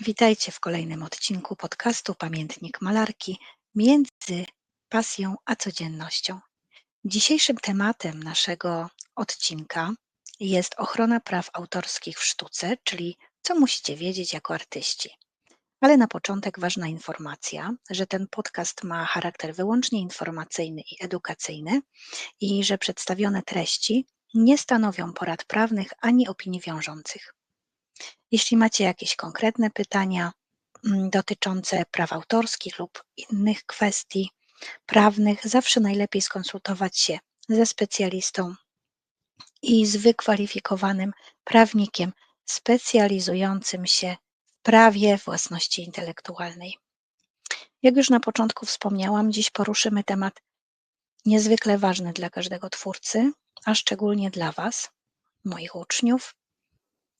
Witajcie w kolejnym odcinku podcastu Pamiętnik Malarki między pasją a codziennością. Dzisiejszym tematem naszego odcinka jest ochrona praw autorskich w sztuce, czyli co musicie wiedzieć jako artyści. Ale na początek ważna informacja, że ten podcast ma charakter wyłącznie informacyjny i edukacyjny i że przedstawione treści nie stanowią porad prawnych ani opinii wiążących. Jeśli macie jakieś konkretne pytania mm, dotyczące praw autorskich lub innych kwestii prawnych, zawsze najlepiej skonsultować się ze specjalistą i z wykwalifikowanym prawnikiem specjalizującym się w prawie własności intelektualnej. Jak już na początku wspomniałam, dziś poruszymy temat niezwykle ważny dla każdego twórcy, a szczególnie dla Was, moich uczniów,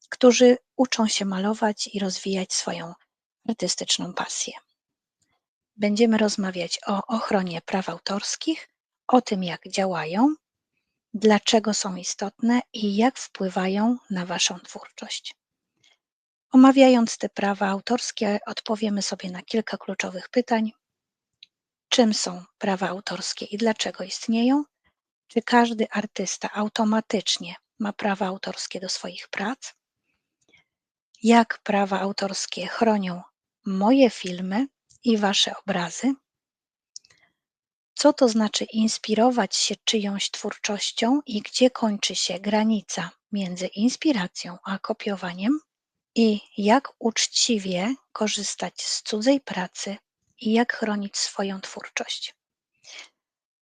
którzy uczą się malować i rozwijać swoją artystyczną pasję. Będziemy rozmawiać o ochronie praw autorskich, o tym, jak działają, dlaczego są istotne i jak wpływają na Waszą twórczość. Omawiając te prawa autorskie, odpowiemy sobie na kilka kluczowych pytań. Czym są prawa autorskie i dlaczego istnieją? Czy każdy artysta automatycznie ma prawa autorskie do swoich prac? Jak prawa autorskie chronią moje filmy i wasze obrazy, co to znaczy inspirować się czyjąś twórczością i gdzie kończy się granica między inspiracją a kopiowaniem, i jak uczciwie korzystać z cudzej pracy i jak chronić swoją twórczość.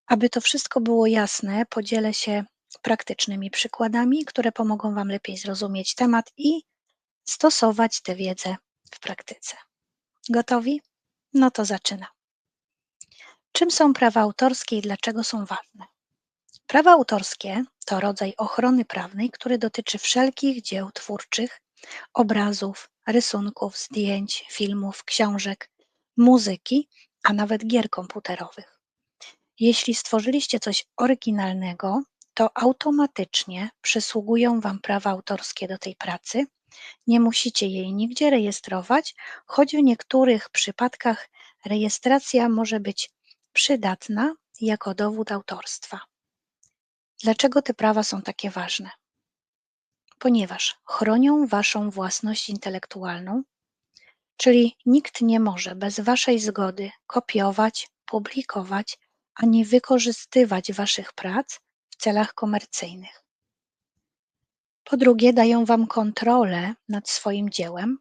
Aby to wszystko było jasne, podzielę się praktycznymi przykładami, które pomogą Wam lepiej zrozumieć temat i stosować tę wiedzę w praktyce. Gotowi? No to zaczynam. Czym są prawa autorskie i dlaczego są ważne? Prawa autorskie to rodzaj ochrony prawnej, który dotyczy wszelkich dzieł twórczych, obrazów, rysunków, zdjęć, filmów, książek, muzyki, a nawet gier komputerowych. Jeśli stworzyliście coś oryginalnego, to automatycznie przysługują Wam prawa autorskie do tej pracy nie musicie jej nigdzie rejestrować, choć w niektórych przypadkach rejestracja może być przydatna jako dowód autorstwa. Dlaczego te prawa są takie ważne? Ponieważ chronią Waszą własność intelektualną, czyli nikt nie może bez Waszej zgody kopiować, publikować ani wykorzystywać Waszych prac w celach komercyjnych. Po drugie, dają Wam kontrolę nad swoim dziełem.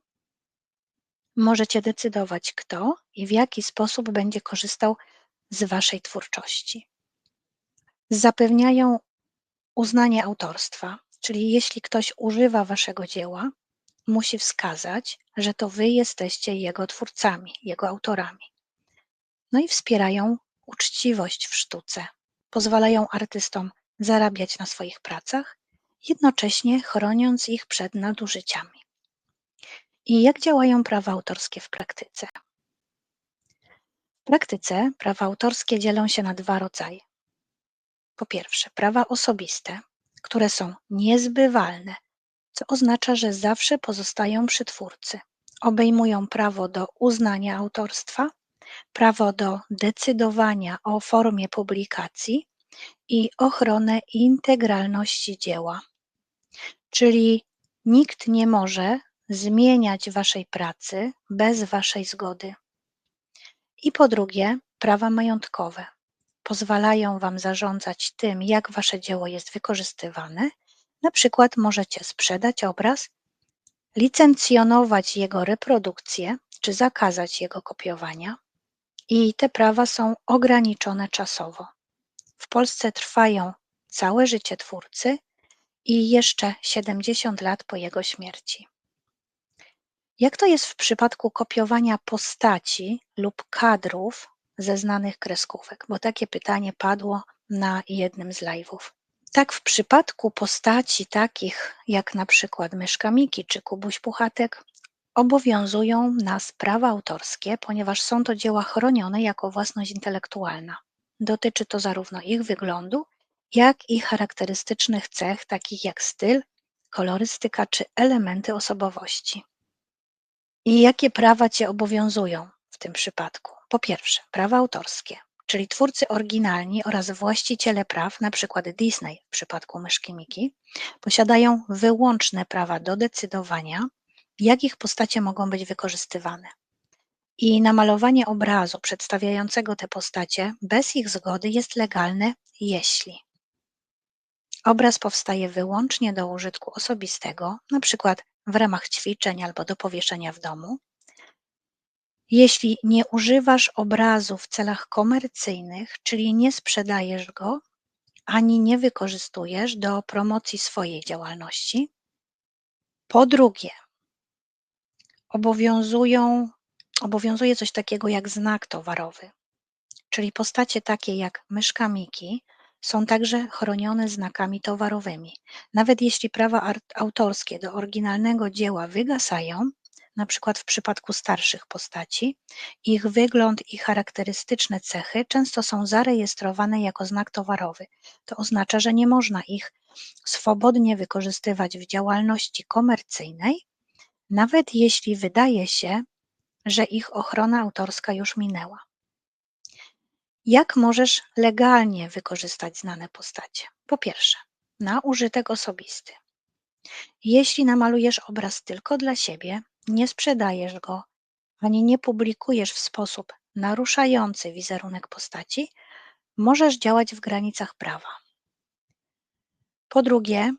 Możecie decydować, kto i w jaki sposób będzie korzystał z Waszej twórczości. Zapewniają uznanie autorstwa, czyli jeśli ktoś używa Waszego dzieła, musi wskazać, że to Wy jesteście jego twórcami, jego autorami. No i wspierają uczciwość w sztuce, pozwalają artystom zarabiać na swoich pracach jednocześnie chroniąc ich przed nadużyciami. I jak działają prawa autorskie w praktyce? W praktyce prawa autorskie dzielą się na dwa rodzaje. Po pierwsze, prawa osobiste, które są niezbywalne, co oznacza, że zawsze pozostają przy twórcy. Obejmują prawo do uznania autorstwa, prawo do decydowania o formie publikacji i ochronę integralności dzieła. Czyli nikt nie może zmieniać waszej pracy bez waszej zgody. I po drugie, prawa majątkowe pozwalają wam zarządzać tym, jak wasze dzieło jest wykorzystywane. Na przykład możecie sprzedać obraz, licencjonować jego reprodukcję czy zakazać jego kopiowania. I te prawa są ograniczone czasowo. W Polsce trwają całe życie twórcy i jeszcze 70 lat po jego śmierci. Jak to jest w przypadku kopiowania postaci lub kadrów ze znanych kreskówek? Bo takie pytanie padło na jednym z live'ów. Tak, w przypadku postaci takich jak na przykład Myszka Miki czy Kubuś Puchatek, obowiązują nas prawa autorskie, ponieważ są to dzieła chronione jako własność intelektualna. Dotyczy to zarówno ich wyglądu, jak i charakterystycznych cech takich jak styl, kolorystyka czy elementy osobowości. I jakie prawa Cię obowiązują w tym przypadku? Po pierwsze, prawa autorskie, czyli twórcy oryginalni oraz właściciele praw, przykład Disney w przypadku myszki Miki, posiadają wyłączne prawa do decydowania, jak ich postacie mogą być wykorzystywane. I namalowanie obrazu przedstawiającego te postacie bez ich zgody jest legalne, jeśli obraz powstaje wyłącznie do użytku osobistego, przykład w ramach ćwiczeń albo do powieszenia w domu, jeśli nie używasz obrazu w celach komercyjnych, czyli nie sprzedajesz go ani nie wykorzystujesz do promocji swojej działalności. Po drugie, obowiązują, obowiązuje coś takiego jak znak towarowy, czyli postacie takie jak myszka Miki są także chronione znakami towarowymi. Nawet jeśli prawa autorskie do oryginalnego dzieła wygasają, na przykład w przypadku starszych postaci, ich wygląd i charakterystyczne cechy często są zarejestrowane jako znak towarowy. To oznacza, że nie można ich swobodnie wykorzystywać w działalności komercyjnej, nawet jeśli wydaje się, że ich ochrona autorska już minęła. Jak możesz legalnie wykorzystać znane postacie? Po pierwsze, na użytek osobisty. Jeśli namalujesz obraz tylko dla siebie, nie sprzedajesz go ani nie publikujesz w sposób naruszający wizerunek postaci, możesz działać w granicach prawa. Po drugie,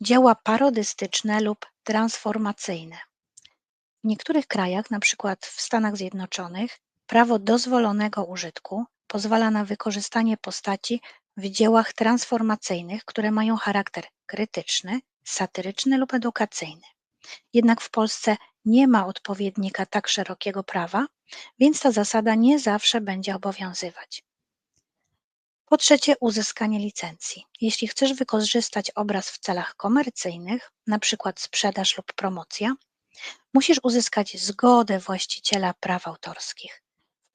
dzieła parodystyczne lub transformacyjne. W niektórych krajach, na przykład w Stanach Zjednoczonych, prawo dozwolonego użytku pozwala na wykorzystanie postaci w dziełach transformacyjnych, które mają charakter krytyczny, satyryczny lub edukacyjny. Jednak w Polsce nie ma odpowiednika tak szerokiego prawa, więc ta zasada nie zawsze będzie obowiązywać. Po trzecie, uzyskanie licencji. Jeśli chcesz wykorzystać obraz w celach komercyjnych, np. sprzedaż lub promocja, musisz uzyskać zgodę właściciela praw autorskich.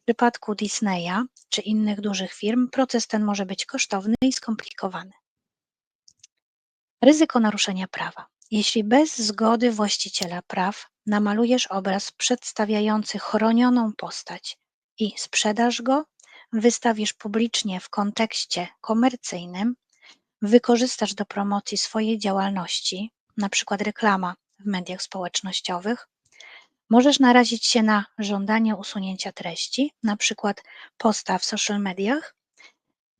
Przypadku Disneya czy innych dużych firm proces ten może być kosztowny i skomplikowany. Ryzyko naruszenia prawa. Jeśli bez zgody właściciela praw namalujesz obraz przedstawiający chronioną postać i sprzedasz go, wystawisz publicznie w kontekście komercyjnym, wykorzystasz do promocji swojej działalności, przykład reklama w mediach społecznościowych, możesz narazić się na żądanie usunięcia treści, na przykład posta w social mediach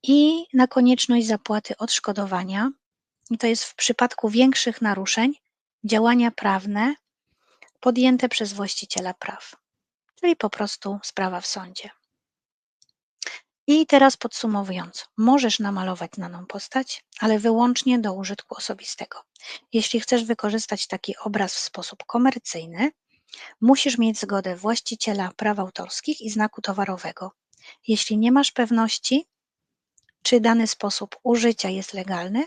i na konieczność zapłaty odszkodowania i to jest w przypadku większych naruszeń działania prawne podjęte przez właściciela praw, czyli po prostu sprawa w sądzie. I teraz podsumowując, możesz namalować znaną postać, ale wyłącznie do użytku osobistego. Jeśli chcesz wykorzystać taki obraz w sposób komercyjny, musisz mieć zgodę właściciela praw autorskich i znaku towarowego. Jeśli nie masz pewności, czy dany sposób użycia jest legalny,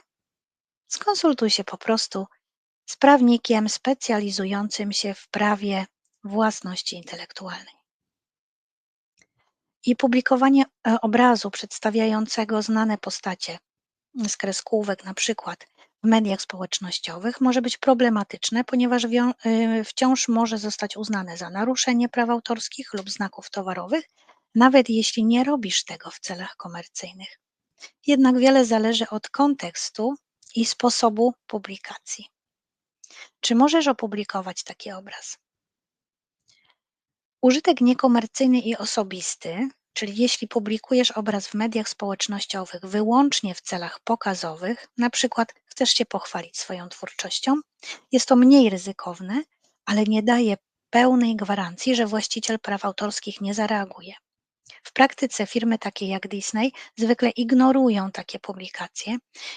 Skonsultuj się po prostu z prawnikiem specjalizującym się w prawie własności intelektualnej. I publikowanie e, obrazu przedstawiającego znane postacie z kreskówek, na przykład w mediach społecznościowych, może być problematyczne, ponieważ y, wciąż może zostać uznane za naruszenie praw autorskich lub znaków towarowych, nawet jeśli nie robisz tego w celach komercyjnych. Jednak wiele zależy od kontekstu i sposobu publikacji. Czy możesz opublikować taki obraz? Użytek niekomercyjny i osobisty, czyli jeśli publikujesz obraz w mediach społecznościowych wyłącznie w celach pokazowych, na przykład chcesz się pochwalić swoją twórczością, jest to mniej ryzykowne, ale nie daje pełnej gwarancji, że właściciel praw autorskich nie zareaguje. W praktyce firmy takie jak Disney zwykle ignorują takie publikacje,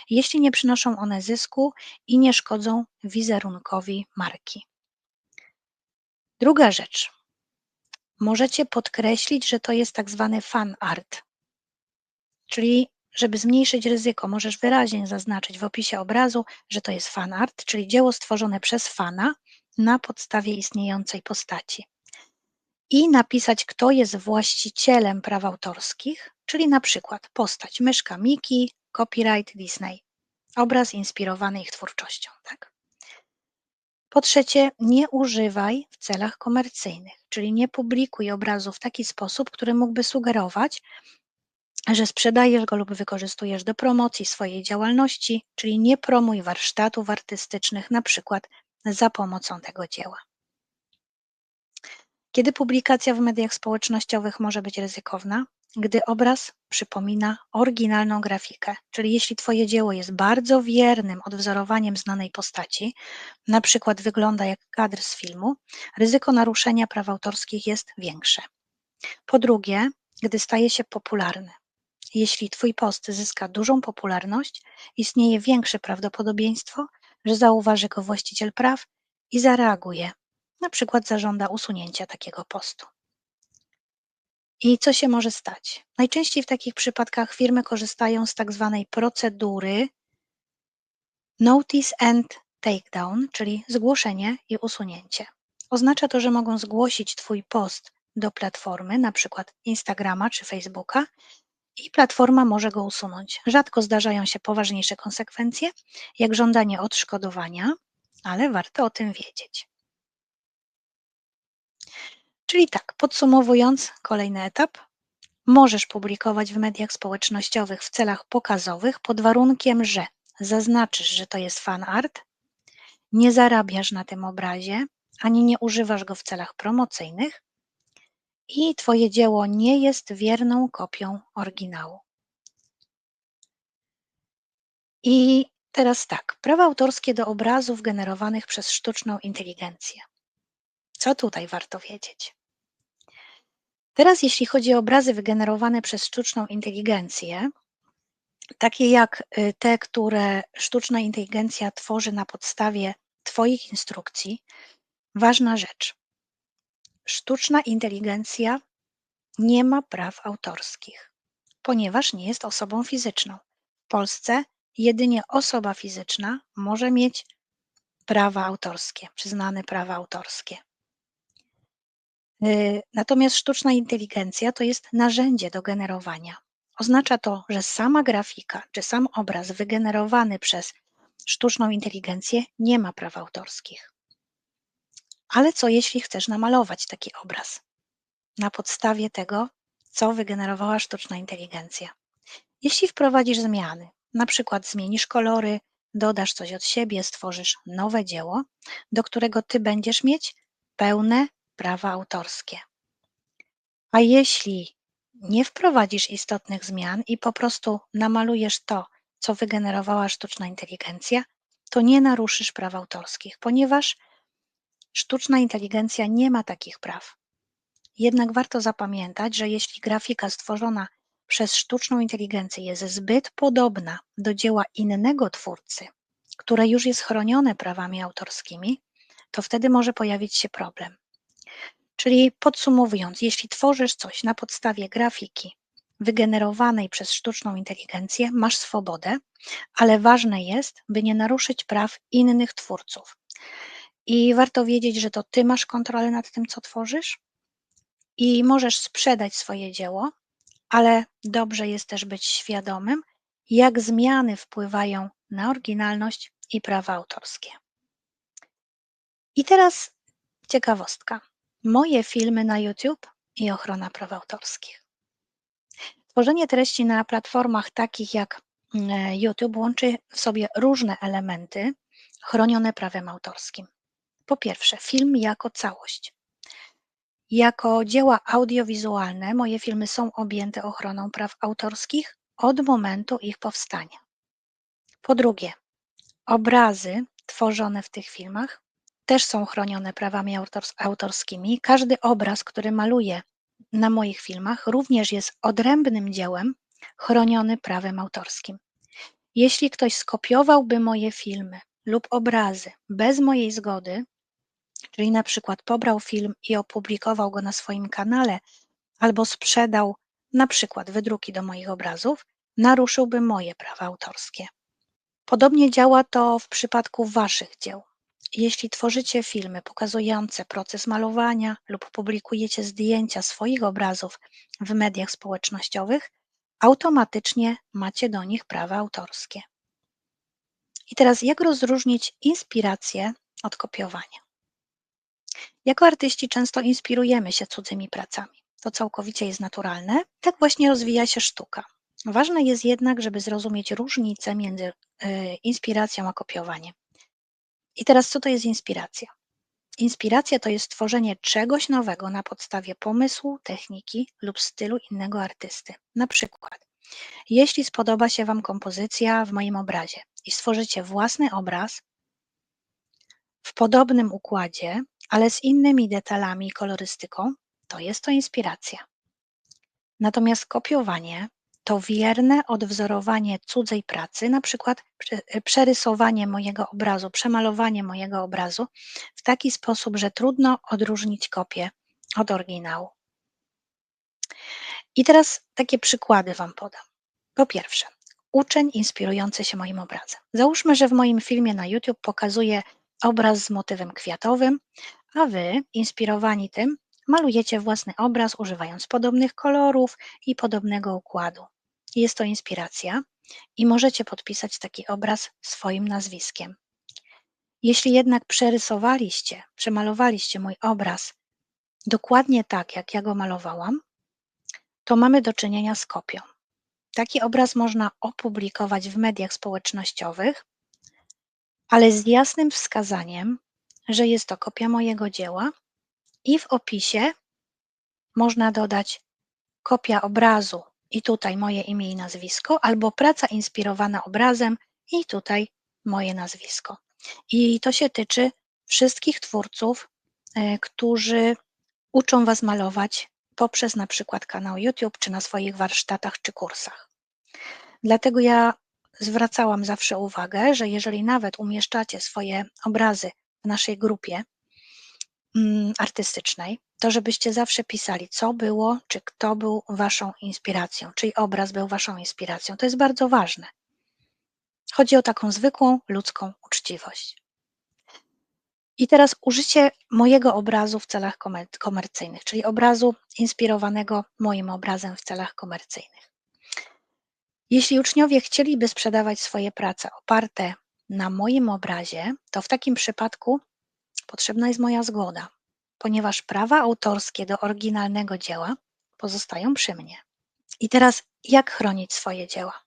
jeśli nie przynoszą one zysku i nie szkodzą wizerunkowi marki. Druga rzecz. Możecie podkreślić, że to jest tak zwany fan art, czyli żeby zmniejszyć ryzyko, możesz wyraźnie zaznaczyć w opisie obrazu, że to jest fan art, czyli dzieło stworzone przez fana na podstawie istniejącej postaci i napisać, kto jest właścicielem praw autorskich, czyli na przykład postać myszka Miki, copyright Disney, obraz inspirowany ich twórczością. Tak? Po trzecie, nie używaj w celach komercyjnych, czyli nie publikuj obrazu w taki sposób, który mógłby sugerować, że sprzedajesz go lub wykorzystujesz do promocji swojej działalności, czyli nie promuj warsztatów artystycznych, na przykład za pomocą tego dzieła. Kiedy publikacja w mediach społecznościowych może być ryzykowna? Gdy obraz przypomina oryginalną grafikę, czyli jeśli Twoje dzieło jest bardzo wiernym odwzorowaniem znanej postaci, na przykład wygląda jak kadr z filmu, ryzyko naruszenia praw autorskich jest większe. Po drugie, gdy staje się popularny. Jeśli Twój post zyska dużą popularność, istnieje większe prawdopodobieństwo, że zauważy go właściciel praw i zareaguje, na przykład zażąda usunięcia takiego postu. I co się może stać? Najczęściej w takich przypadkach firmy korzystają z tak zwanej procedury Notice and Takedown, czyli zgłoszenie i usunięcie. Oznacza to, że mogą zgłosić Twój post do platformy, na przykład Instagrama czy Facebooka, i platforma może go usunąć. Rzadko zdarzają się poważniejsze konsekwencje, jak żądanie odszkodowania, ale warto o tym wiedzieć. Czyli tak, podsumowując, kolejny etap. Możesz publikować w mediach społecznościowych w celach pokazowych pod warunkiem, że zaznaczysz, że to jest fan art, nie zarabiasz na tym obrazie, ani nie używasz go w celach promocyjnych i Twoje dzieło nie jest wierną kopią oryginału. I teraz tak, prawa autorskie do obrazów generowanych przez sztuczną inteligencję. Co tutaj warto wiedzieć? Teraz, jeśli chodzi o obrazy wygenerowane przez sztuczną inteligencję, takie jak y, te, które sztuczna inteligencja tworzy na podstawie Twoich instrukcji, ważna rzecz. Sztuczna inteligencja nie ma praw autorskich, ponieważ nie jest osobą fizyczną. W Polsce jedynie osoba fizyczna może mieć prawa autorskie, przyznane prawa autorskie. Y, natomiast sztuczna inteligencja to jest narzędzie do generowania. Oznacza to, że sama grafika czy sam obraz wygenerowany przez sztuczną inteligencję nie ma praw autorskich. Ale co jeśli chcesz namalować taki obraz na podstawie tego, co wygenerowała sztuczna inteligencja? Jeśli wprowadzisz zmiany, na przykład zmienisz kolory, dodasz coś od siebie, stworzysz nowe dzieło, do którego ty będziesz mieć pełne prawa autorskie. A jeśli nie wprowadzisz istotnych zmian i po prostu namalujesz to, co wygenerowała sztuczna inteligencja, to nie naruszysz praw autorskich, ponieważ sztuczna inteligencja nie ma takich praw. Jednak warto zapamiętać, że jeśli grafika stworzona przez sztuczną inteligencję jest zbyt podobna do dzieła innego twórcy, które już jest chronione prawami autorskimi, to wtedy może pojawić się problem. Czyli podsumowując, jeśli tworzysz coś na podstawie grafiki wygenerowanej przez sztuczną inteligencję, masz swobodę, ale ważne jest, by nie naruszyć praw innych twórców. I warto wiedzieć, że to ty masz kontrolę nad tym, co tworzysz i możesz sprzedać swoje dzieło, ale dobrze jest też być świadomym, jak zmiany wpływają na oryginalność i prawa autorskie. I teraz ciekawostka moje filmy na YouTube i ochrona praw autorskich. Tworzenie treści na platformach takich jak mm, YouTube łączy w sobie różne elementy chronione prawem autorskim. Po pierwsze, film jako całość. Jako dzieła audiowizualne moje filmy są objęte ochroną praw autorskich od momentu ich powstania. Po drugie, obrazy tworzone w tych filmach też są chronione prawami autorskimi. Każdy obraz, który maluję na moich filmach, również jest odrębnym dziełem chroniony prawem autorskim. Jeśli ktoś skopiowałby moje filmy lub obrazy bez mojej zgody, czyli na przykład pobrał film i opublikował go na swoim kanale, albo sprzedał na przykład wydruki do moich obrazów, naruszyłby moje prawa autorskie. Podobnie działa to w przypadku Waszych dzieł. Jeśli tworzycie filmy pokazujące proces malowania lub publikujecie zdjęcia swoich obrazów w mediach społecznościowych, automatycznie macie do nich prawa autorskie. I teraz, jak rozróżnić inspirację od kopiowania. Jako artyści często inspirujemy się cudzymi pracami. To całkowicie jest naturalne. Tak właśnie rozwija się sztuka. Ważne jest jednak, żeby zrozumieć różnicę między y, inspiracją a kopiowaniem. I teraz, co to jest inspiracja? Inspiracja to jest tworzenie czegoś nowego na podstawie pomysłu, techniki lub stylu innego artysty. Na przykład, jeśli spodoba się Wam kompozycja w moim obrazie i stworzycie własny obraz w podobnym układzie, ale z innymi detalami i kolorystyką, to jest to inspiracja. Natomiast kopiowanie to wierne odwzorowanie cudzej pracy, na przykład przerysowanie mojego obrazu, przemalowanie mojego obrazu w taki sposób, że trudno odróżnić kopię od oryginału. I teraz takie przykłady Wam podam. Po pierwsze, uczeń inspirujący się moim obrazem. Załóżmy, że w moim filmie na YouTube pokazuję obraz z motywem kwiatowym, a Wy, inspirowani tym, malujecie własny obraz używając podobnych kolorów i podobnego układu. Jest to inspiracja i możecie podpisać taki obraz swoim nazwiskiem. Jeśli jednak przerysowaliście, przemalowaliście mój obraz dokładnie tak, jak ja go malowałam, to mamy do czynienia z kopią. Taki obraz można opublikować w mediach społecznościowych, ale z jasnym wskazaniem, że jest to kopia mojego dzieła i w opisie można dodać kopia obrazu i tutaj moje imię i nazwisko, albo praca inspirowana obrazem i tutaj moje nazwisko. I to się tyczy wszystkich twórców, e, którzy uczą Was malować poprzez na przykład kanał YouTube, czy na swoich warsztatach, czy kursach. Dlatego ja zwracałam zawsze uwagę, że jeżeli nawet umieszczacie swoje obrazy w naszej grupie artystycznej, to żebyście zawsze pisali, co było, czy kto był waszą inspiracją, czyj obraz był waszą inspiracją. To jest bardzo ważne. Chodzi o taką zwykłą ludzką uczciwość. I teraz użycie mojego obrazu w celach komercyjnych, czyli obrazu inspirowanego moim obrazem w celach komercyjnych. Jeśli uczniowie chcieliby sprzedawać swoje prace oparte na moim obrazie, to w takim przypadku potrzebna jest moja zgoda ponieważ prawa autorskie do oryginalnego dzieła pozostają przy mnie. I teraz, jak chronić swoje dzieła?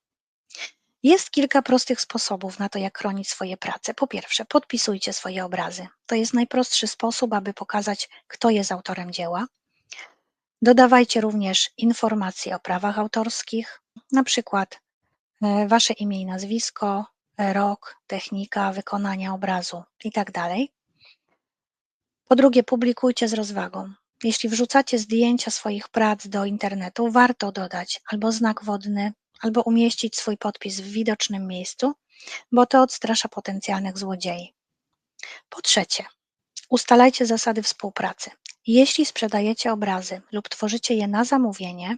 Jest kilka prostych sposobów na to, jak chronić swoje prace. Po pierwsze, podpisujcie swoje obrazy. To jest najprostszy sposób, aby pokazać, kto jest autorem dzieła. Dodawajcie również informacje o prawach autorskich, na przykład e, wasze imię i nazwisko, rok, technika wykonania obrazu itd. Po drugie, publikujcie z rozwagą. Jeśli wrzucacie zdjęcia swoich prac do internetu, warto dodać albo znak wodny, albo umieścić swój podpis w widocznym miejscu, bo to odstrasza potencjalnych złodziei. Po trzecie, ustalajcie zasady współpracy. Jeśli sprzedajecie obrazy lub tworzycie je na zamówienie,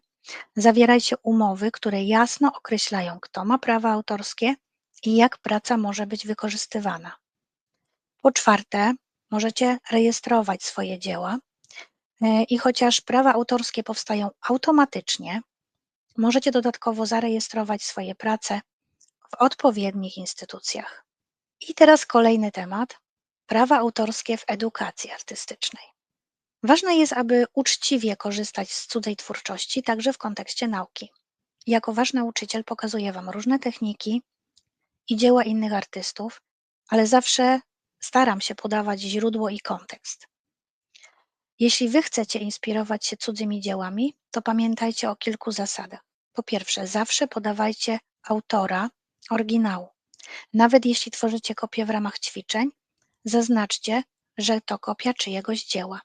zawierajcie umowy, które jasno określają, kto ma prawa autorskie i jak praca może być wykorzystywana. Po czwarte, możecie rejestrować swoje dzieła e, i chociaż prawa autorskie powstają automatycznie, możecie dodatkowo zarejestrować swoje prace w odpowiednich instytucjach. I teraz kolejny temat prawa autorskie w edukacji artystycznej. Ważne jest, aby uczciwie korzystać z cudzej twórczości, także w kontekście nauki. Jako ważny nauczyciel pokazuję Wam różne techniki i dzieła innych artystów, ale zawsze Staram się podawać źródło i kontekst. Jeśli Wy chcecie inspirować się cudzymi dziełami, to pamiętajcie o kilku zasadach. Po pierwsze, zawsze podawajcie autora oryginału. Nawet jeśli tworzycie kopię w ramach ćwiczeń, zaznaczcie, że to kopia czyjegoś dzieła.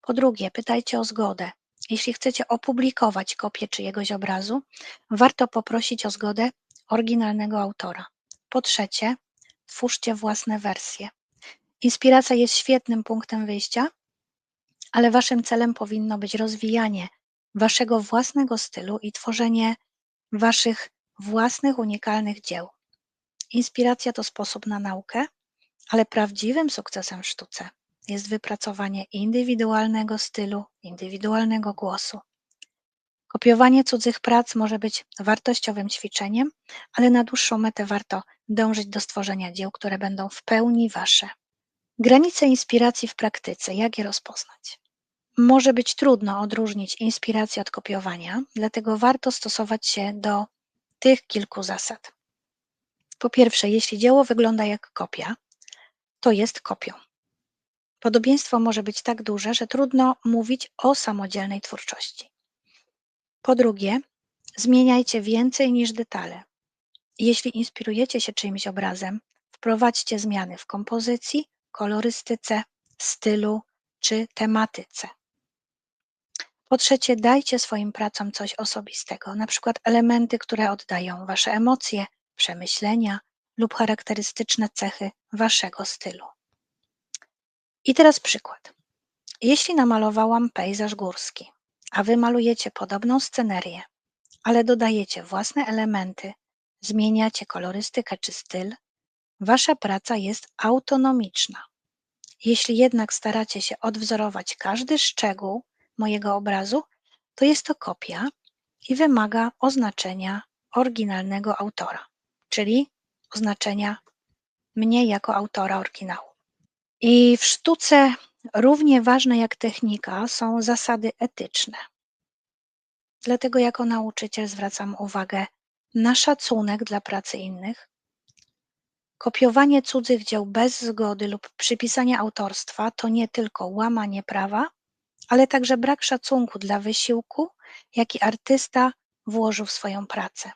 Po drugie, pytajcie o zgodę. Jeśli chcecie opublikować kopię czyjegoś obrazu, warto poprosić o zgodę oryginalnego autora. Po trzecie, twórzcie własne wersje. Inspiracja jest świetnym punktem wyjścia, ale waszym celem powinno być rozwijanie waszego własnego stylu i tworzenie waszych własnych unikalnych dzieł. Inspiracja to sposób na naukę, ale prawdziwym sukcesem w sztuce jest wypracowanie indywidualnego stylu, indywidualnego głosu. Kopiowanie cudzych prac może być wartościowym ćwiczeniem, ale na dłuższą metę warto dążyć do stworzenia dzieł, które będą w pełni wasze. Granice inspiracji w praktyce, jak je rozpoznać? Może być trudno odróżnić inspirację od kopiowania, dlatego warto stosować się do tych kilku zasad. Po pierwsze, jeśli dzieło wygląda jak kopia, to jest kopią. Podobieństwo może być tak duże, że trudno mówić o samodzielnej twórczości. Po drugie, zmieniajcie więcej niż detale. Jeśli inspirujecie się czyimś obrazem, wprowadźcie zmiany w kompozycji, kolorystyce, stylu czy tematyce. Po trzecie, dajcie swoim pracom coś osobistego, na przykład elementy, które oddają wasze emocje, przemyślenia lub charakterystyczne cechy waszego stylu. I teraz przykład. Jeśli namalowałam pejzaż górski, a wy malujecie podobną scenerię, ale dodajecie własne elementy, zmieniacie kolorystykę czy styl, wasza praca jest autonomiczna. Jeśli jednak staracie się odwzorować każdy szczegół mojego obrazu, to jest to kopia i wymaga oznaczenia oryginalnego autora, czyli oznaczenia mnie jako autora oryginału. I w sztuce równie ważne jak technika są zasady etyczne. Dlatego jako nauczyciel zwracam uwagę na szacunek dla pracy innych. Kopiowanie cudzych dzieł bez zgody lub przypisanie autorstwa to nie tylko łamanie prawa, ale także brak szacunku dla wysiłku, jaki artysta włożył w swoją pracę.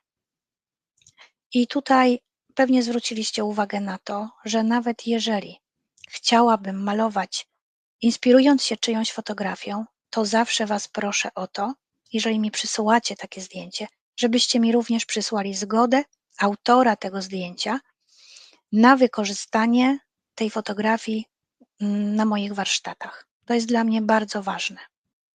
I tutaj pewnie zwróciliście uwagę na to, że nawet jeżeli chciałabym malować, inspirując się czyjąś fotografią, to zawsze Was proszę o to, jeżeli mi przysyłacie takie zdjęcie, żebyście mi również przysłali zgodę autora tego zdjęcia na wykorzystanie tej fotografii mm, na moich warsztatach. To jest dla mnie bardzo ważne.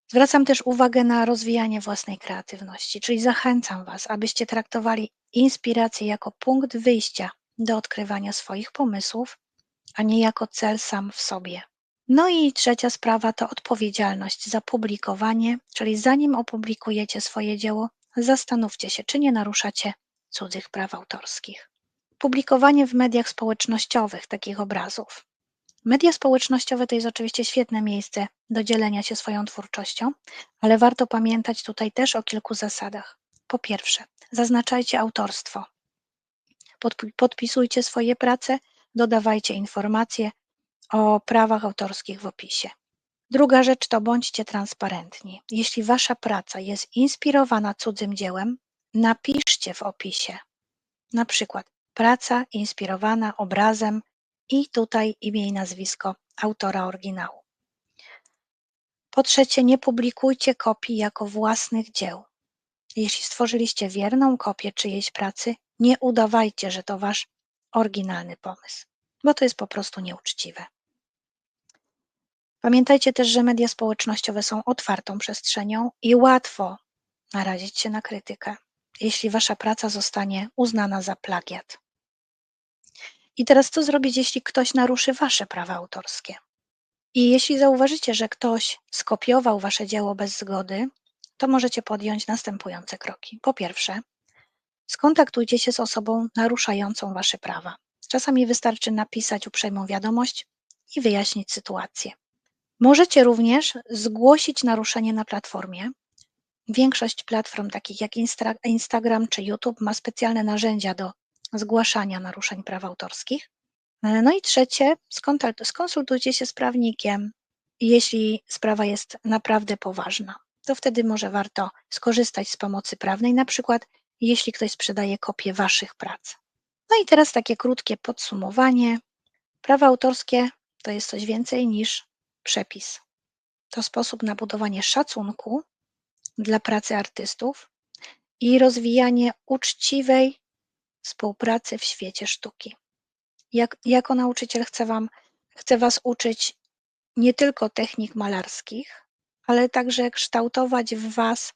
Zwracam też uwagę na rozwijanie własnej kreatywności, czyli zachęcam Was, abyście traktowali inspirację jako punkt wyjścia do odkrywania swoich pomysłów, a nie jako cel sam w sobie. No i trzecia sprawa to odpowiedzialność za publikowanie, czyli zanim opublikujecie swoje dzieło, zastanówcie się, czy nie naruszacie cudzych praw autorskich. Publikowanie w mediach społecznościowych takich obrazów. Media społecznościowe to jest oczywiście świetne miejsce do dzielenia się swoją twórczością, ale warto pamiętać tutaj też o kilku zasadach. Po pierwsze, zaznaczajcie autorstwo. Podpisujcie swoje prace, dodawajcie informacje o prawach autorskich w opisie. Druga rzecz to bądźcie transparentni. Jeśli wasza praca jest inspirowana cudzym dziełem, napiszcie w opisie. Na przykład praca inspirowana obrazem i tutaj imię i nazwisko autora oryginału. Po trzecie, nie publikujcie kopii jako własnych dzieł. Jeśli stworzyliście wierną kopię czyjejś pracy, nie udawajcie, że to wasz oryginalny pomysł, bo to jest po prostu nieuczciwe. Pamiętajcie też, że media społecznościowe są otwartą przestrzenią i łatwo narazić się na krytykę, jeśli wasza praca zostanie uznana za plagiat. I teraz co zrobić, jeśli ktoś naruszy wasze prawa autorskie? I jeśli zauważycie, że ktoś skopiował wasze dzieło bez zgody, to możecie podjąć następujące kroki. Po pierwsze, skontaktujcie się z osobą naruszającą wasze prawa. Czasami wystarczy napisać uprzejmą wiadomość i wyjaśnić sytuację. Możecie również zgłosić naruszenie na platformie. Większość platform, takich jak Instagram czy YouTube, ma specjalne narzędzia do zgłaszania naruszeń praw autorskich. No i trzecie, skonsultujcie się z prawnikiem, jeśli sprawa jest naprawdę poważna. To wtedy może warto skorzystać z pomocy prawnej, na przykład jeśli ktoś sprzedaje kopię Waszych prac. No i teraz takie krótkie podsumowanie. Prawa autorskie to jest coś więcej niż przepis. To sposób na budowanie szacunku dla pracy artystów i rozwijanie uczciwej współpracy w świecie sztuki. Jak, jako nauczyciel chcę, wam, chcę Was uczyć nie tylko technik malarskich, ale także kształtować w Was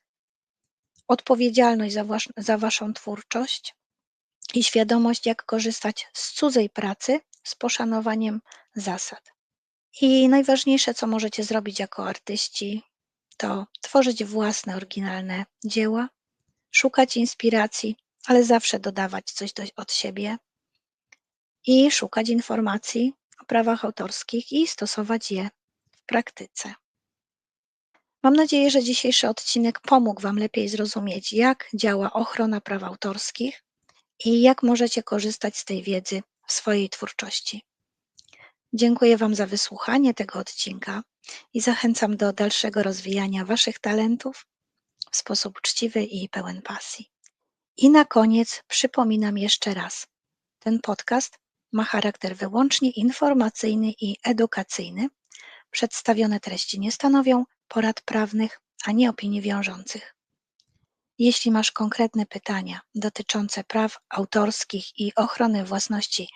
odpowiedzialność za, was, za Waszą twórczość i świadomość, jak korzystać z cudzej pracy z poszanowaniem zasad. I najważniejsze, co możecie zrobić jako artyści, to tworzyć własne, oryginalne dzieła, szukać inspiracji, ale zawsze dodawać coś do, od siebie i szukać informacji o prawach autorskich i stosować je w praktyce. Mam nadzieję, że dzisiejszy odcinek pomógł Wam lepiej zrozumieć, jak działa ochrona praw autorskich i jak możecie korzystać z tej wiedzy w swojej twórczości. Dziękuję Wam za wysłuchanie tego odcinka i zachęcam do dalszego rozwijania Waszych talentów w sposób uczciwy i pełen pasji. I na koniec przypominam jeszcze raz: ten podcast ma charakter wyłącznie informacyjny i edukacyjny. Przedstawione treści nie stanowią porad prawnych ani opinii wiążących. Jeśli masz konkretne pytania dotyczące praw autorskich i ochrony własności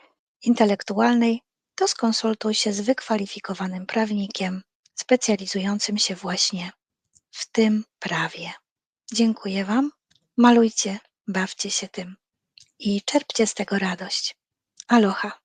intelektualnej, to skonsultuj się z wykwalifikowanym prawnikiem specjalizującym się właśnie w tym prawie. Dziękuję Wam. Malujcie, bawcie się tym i czerpcie z tego radość. Aloha.